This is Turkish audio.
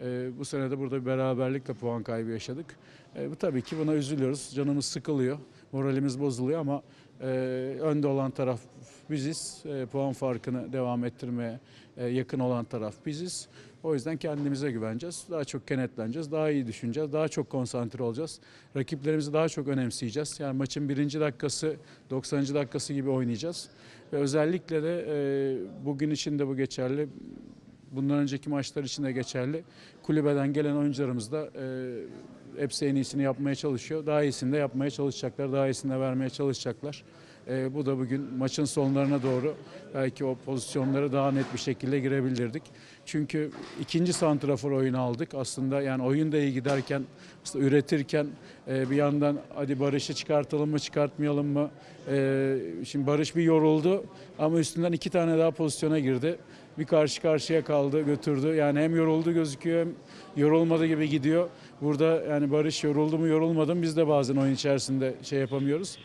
E, bu sene de burada bir beraberlikle puan kaybı yaşadık. E, bu tabii ki buna üzülüyoruz. Canımız sıkılıyor. Moralimiz bozuluyor ama e, önde olan taraf biziz. E, puan farkını devam ettirmeye e, yakın olan taraf biziz. O yüzden kendimize güveneceğiz. Daha çok kenetleneceğiz. Daha iyi düşüneceğiz. Daha çok konsantre olacağız. Rakiplerimizi daha çok önemseyeceğiz. Yani maçın birinci dakikası 90. dakikası gibi oynayacağız. Ve özellikle de e, bugün için de bu geçerli. Bundan önceki maçlar için de geçerli. Kulübeden gelen oyuncularımız da e, hepsi en iyisini yapmaya çalışıyor. Daha iyisini de yapmaya çalışacaklar. Daha iyisini de vermeye çalışacaklar. E, bu da bugün maçın sonlarına doğru belki o pozisyonları daha net bir şekilde girebilirdik. Çünkü ikinci santrafor oyunu aldık. Aslında yani oyun da iyi giderken, üretirken e, bir yandan hadi Barış'ı çıkartalım mı çıkartmayalım mı? E, şimdi Barış bir yoruldu ama üstünden iki tane daha pozisyona girdi. Bir karşı karşıya kaldı, götürdü. Yani hem yoruldu gözüküyor hem yorulmadı gibi gidiyor. Burada yani Barış yoruldu mu yorulmadı mı biz de bazen oyun içerisinde şey yapamıyoruz.